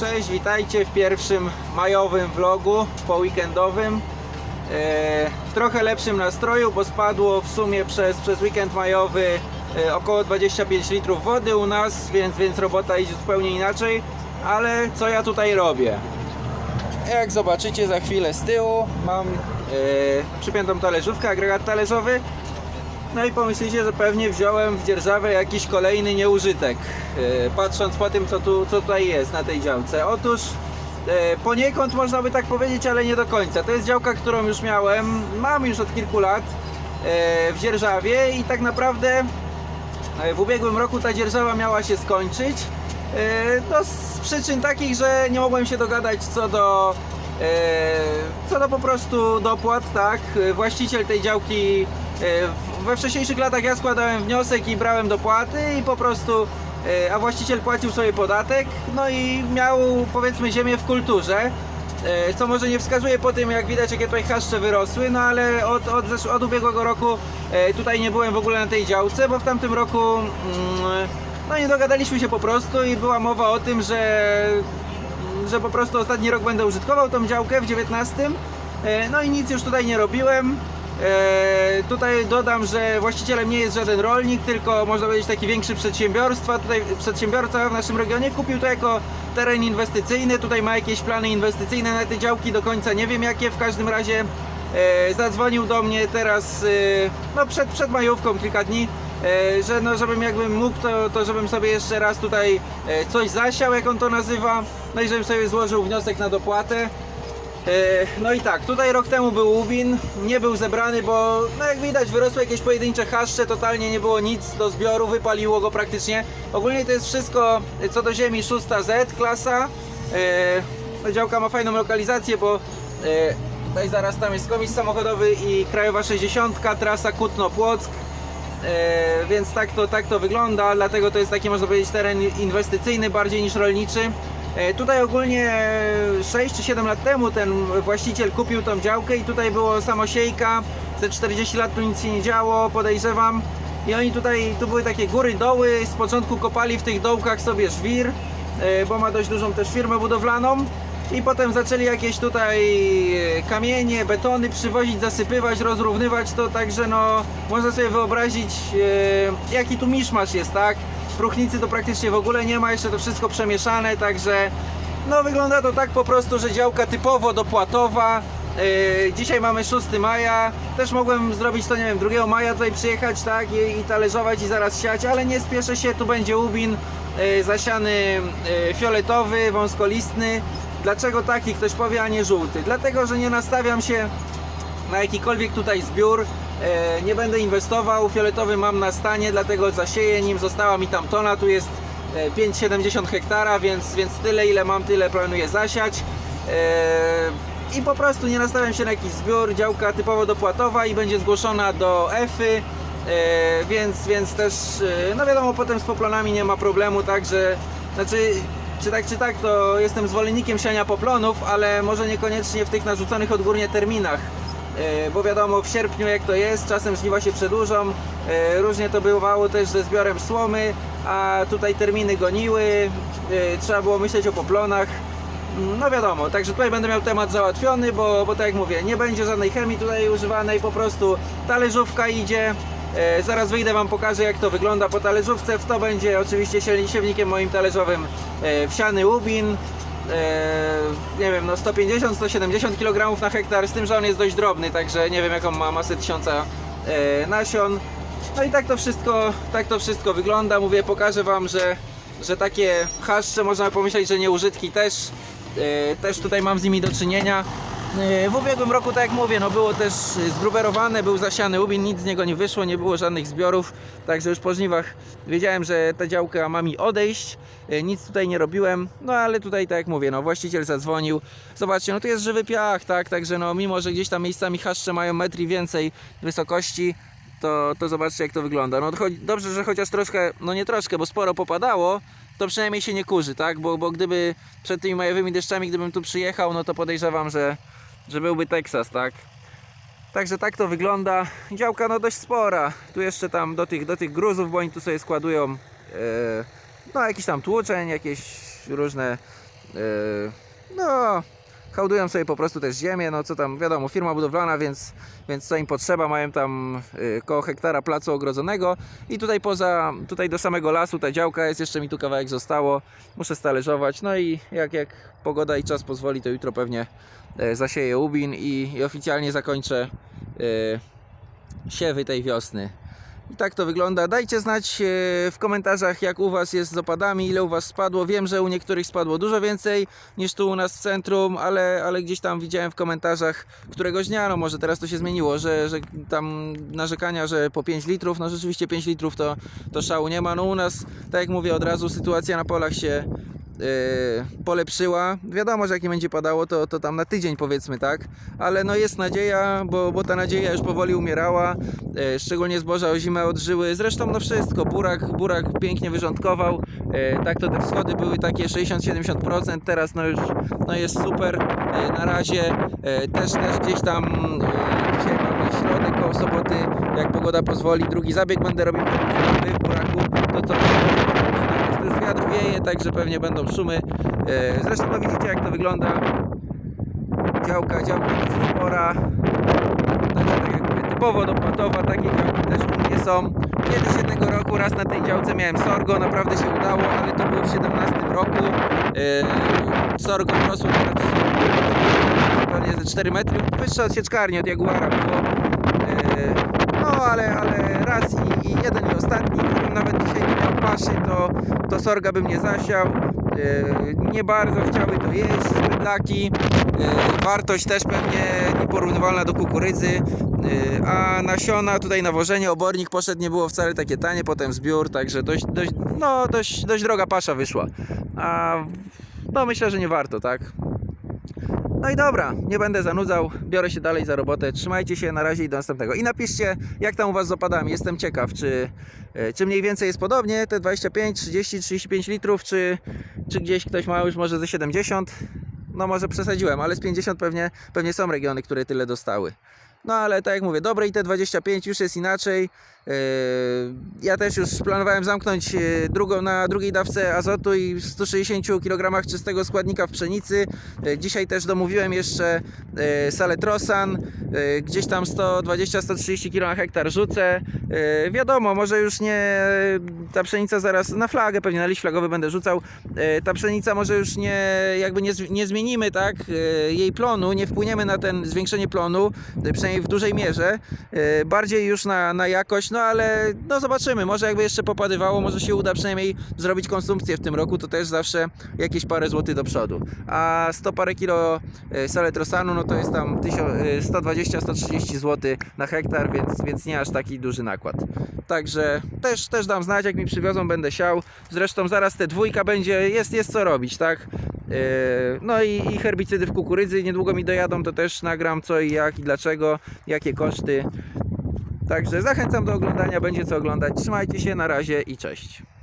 Cześć, witajcie w pierwszym majowym vlogu po weekendowym. E, w trochę lepszym nastroju, bo spadło w sumie przez, przez weekend majowy e, około 25 litrów wody u nas, więc, więc robota idzie zupełnie inaczej. Ale co ja tutaj robię? Jak zobaczycie za chwilę z tyłu mam e, przypiętą talerzówkę, agregat talerzowy. No i pomyślicie, że pewnie wziąłem w dzierżawę jakiś kolejny nieużytek, e, patrząc po tym, co, tu, co tutaj jest na tej działce. Otóż e, poniekąd można by tak powiedzieć, ale nie do końca. To jest działka, którą już miałem, mam już od kilku lat e, w dzierżawie i tak naprawdę w ubiegłym roku ta dzierżawa miała się skończyć. No z przyczyn takich, że nie mogłem się dogadać co do co do po prostu dopłat, tak? Właściciel tej działki we wcześniejszych latach ja składałem wniosek i brałem dopłaty i po prostu e, a właściciel płacił sobie podatek, no i miał powiedzmy ziemię w kulturze. E, Co może nie wskazuje po tym, jak widać, jakie tutaj wyrosły, no ale od, od, od ubiegłego roku e, tutaj nie byłem w ogóle na tej działce, bo w tamtym roku mm, no nie dogadaliśmy się po prostu i była mowa o tym, że, że po prostu ostatni rok będę użytkował tą działkę w 19. E, No i nic już tutaj nie robiłem. E, Tutaj dodam, że właścicielem nie jest żaden rolnik, tylko można powiedzieć taki większy przedsiębiorstwa. Tutaj przedsiębiorca w naszym regionie kupił to jako teren inwestycyjny. Tutaj ma jakieś plany inwestycyjne na te działki, do końca nie wiem jakie. W każdym razie e, zadzwonił do mnie teraz, e, no przed, przed majówką kilka dni, że no żebym jakbym mógł, to, to żebym sobie jeszcze raz tutaj coś zasiał, jak on to nazywa. No i żebym sobie złożył wniosek na dopłatę. E, No i tak, tutaj rok temu był łubin, nie był zebrany, bo no jak widać wyrosły jakieś pojedyncze haszcze, totalnie nie było nic do zbioru, wypaliło go praktycznie. Ogólnie to jest wszystko e, co do ziemi 6Z klasa. E, no Działka ma fajną lokalizację, bo tutaj zaraz tam jest komis samochodowy i Krajowa 60, trasa Kutno-Płock. Więc tak to, tak to wygląda, dlatego to jest taki można powiedzieć teren inwestycyjny bardziej niż rolniczy. E, tutaj ogólnie 6 czy 7 lat temu ten właściciel kupił tą działkę i tutaj było samosiejka, ze 40 lat tu nic się nie działo, podejrzewam. I oni tutaj, tu były takie góry, doły, z początku kopali w tych dołkach sobie żwir, e, bo ma dość dużą też firmę budowlaną. I potem zaczęli jakieś tutaj e, kamienie, betony przywozić, zasypywać, rozrównywać to, także no można sobie wyobrazić jaki tu miszmasz jest, tak? Próchnicy to praktycznie w ogóle nie ma, jeszcze to wszystko przemieszane, także no wygląda to tak po prostu, że działka typowo dopłatowa. E, Dzisiaj mamy 6 maja, też mogłem zrobić to, nie wiem, 2 maja tutaj przyjechać, tak, i, i talerzować i zaraz siać, ale nie spieszę się, tu będzie ubin e, zasiany e, fioletowy, wąskolistny. Dlaczego taki, ktoś powie, a nie żółty? Dlatego, że nie nastawiam się na jakikolwiek tutaj zbiór. E, nie będę inwestował, fioletowy mam na stanie, dlatego zasieję nim. Została mi tam tona, tu jest e, 5,70 hektara, więc, więc tyle ile mam, tyle planuję zasiać. E, I po prostu nie nastawiam się na jakiś zbiór, działka typowo dopłatowa i będzie zgłoszona do EFY. E, więc, więc też, e, no wiadomo, potem z poplonami nie ma problemu, także, znaczy, czy tak, czy tak, to jestem zwolennikiem siania poplonów, ale może niekoniecznie w tych narzuconych odgórnie terminach. E, Bo wiadomo, w sierpniu jak to jest, czasem żniwa się przedłużą. e, Różnie to bywało też ze zbiorem słomy, a tutaj terminy goniły. e, Trzeba było myśleć o poplonach. No wiadomo, także tutaj będę miał temat załatwiony, bo, bo tak jak mówię, nie będzie żadnej chemii tutaj używanej, po prostu talerzówka idzie. Zaraz wyjdę Wam pokażę jak to wygląda po talerzówce. W to będzie oczywiście siewni- siewnikiem moim talerzowym wsiany łubin. E, nie wiem, no 150-170 kg na hektar, z tym, że on jest dość drobny, także nie wiem jaką ma masę tysiąca e, nasion. No i tak to wszystko, tak to wszystko wygląda. Mówię, pokażę Wam, że, że takie haszcze można pomyśleć, że nieużytki też, e, też tutaj mam z nimi do czynienia. W ubiegłym roku, tak jak mówię, no było też zgruberowane, był zasiany ubin, nic z niego nie wyszło, nie było żadnych zbiorów, także już po żniwach wiedziałem, że ta działka ma mi odejść, E, nic tutaj nie robiłem, no ale tutaj, tak jak mówię, no właściciel zadzwonił, zobaczcie, no tu jest żywy piach, tak, także no mimo, że gdzieś tam miejscami haszcze mają metr i więcej wysokości, to, to zobaczcie jak to wygląda. No dobrze, że chociaż troszkę, no nie troszkę, bo sporo popadało, to przynajmniej się nie kurzy, tak? Bo, bo gdyby przed tymi majowymi deszczami, gdybym tu przyjechał, no to podejrzewam, że, że byłby Teksas, tak? Także tak to wygląda. Działka no dość spora. Tu jeszcze tam do tych, do tych gruzów, bo oni tu sobie składują e, no jakiś tam tłuczeń, jakieś różne Yy, no, hołdują sobie po prostu też ziemię, no co tam, wiadomo, firma budowlana, więc, więc co im potrzeba, mają tam yy, koło hektara placu ogrodzonego i tutaj poza, tutaj do samego lasu ta działka jest, jeszcze mi tu kawałek zostało, muszę stależować, no i jak, jak pogoda i czas pozwoli, to jutro pewnie yy, zasieję ubin i, i oficjalnie zakończę yy, siewy tej wiosny. I tak to wygląda. Dajcie znać e, w komentarzach, jak u Was jest z opadami, ile u Was spadło. Wiem, że u niektórych spadło dużo więcej niż tu u nas w centrum, ale, ale gdzieś tam widziałem w komentarzach któregoś dnia, no może teraz to się zmieniło, że, że tam narzekania, że po 5 litrów, no rzeczywiście 5 litrów to, to szału nie ma. No u nas, tak jak mówię od razu, sytuacja na polach się polepszyła. Wiadomo, że jak nie będzie padało, to, to tam na tydzień powiedzmy, tak? Ale no jest nadzieja, bo, bo ta nadzieja już powoli umierała. Yy, szczególnie zboża o zimę odżyły. Zresztą no wszystko. Burak, burak pięknie wyrządkował. Yy, tak to te wschody były takie 60-70%. Teraz no już no jest super. Na razie też, też gdzieś tam dzisiaj mamy środek koło soboty. Jak pogoda pozwoli, drugi zabieg będę robił w buraku. To to wiatr wieje, także pewnie będą szumy. E, Zresztą no widzicie jak to wygląda. Działka, działka jest spora. Także tak jak mówię, typowo dopłatowa, takie działki też u mnie są. Kiedyś jednego roku raz na tej działce miałem sorgo, naprawdę się udało, ale to było w 17 roku. E, Sorgo rosło pewnie ze 4 metry, wyższe od sieczkarni, od Jaguara było. E, No ale, ale raz i, i jeden i ostatni, nawet dzisiaj nie miał paszy, to, to sorga bym nie zasiał. E, Nie bardzo chciały to jeść, bydlaki. E, Wartość też pewnie nieporównywalna do kukurydzy. E, A nasiona, tutaj nawożenie, obornik poszedł, nie było wcale takie tanie, potem zbiór, także dość, dość, no, dość, dość droga pasza wyszła. A no myślę, że nie warto, tak? No i dobra, nie będę zanudzał, biorę się dalej za robotę. Trzymajcie się, na razie i do następnego. I napiszcie, jak tam u Was z. Jestem ciekaw, czy, e, czy mniej więcej jest podobnie, te 25, 30, 35 litrów, czy, czy gdzieś ktoś ma już może ze 70. No może przesadziłem, ale z 50 pewnie, pewnie są regiony, które tyle dostały. No ale tak jak mówię, dobre i te 25 już jest inaczej. Yy, Ja też już planowałem zamknąć yy, drugą na drugiej dawce azotu i w 160 kg czystego składnika w pszenicy. Yy, Dzisiaj też domówiłem jeszcze saletrosan, gdzieś tam 120-130 kg na hektar rzucę. Wiadomo, może już nie ta pszenica zaraz na flagę, pewnie na liść flagowy będę rzucał. Ta pszenica może już nie jakby nie, nie zmienimy tak jej plonu, nie wpłyniemy na ten zwiększenie plonu, yy, przynajmniej w dużej mierze. Yy, Bardziej już na, na jakość, no ale no zobaczymy, może jakby jeszcze popadywało, może się uda przynajmniej zrobić konsumpcję w tym roku, to też zawsze jakieś parę złotych do przodu. A 100 parę kilo yy, saletrosanu, no to jest tam yy, 120-130 zł na hektar, więc, więc nie aż taki duży nakład. Także też, też dam znać, jak mi przywiozą, będę siał. Zresztą zaraz te dwójka będzie, jest, jest co robić, tak? Yy, No i, i herbicydy w kukurydzy niedługo mi dojadą, to też nagram co i jak i dlaczego, jakie koszty. Także zachęcam do oglądania, będzie co oglądać. Trzymajcie się, na razie i cześć.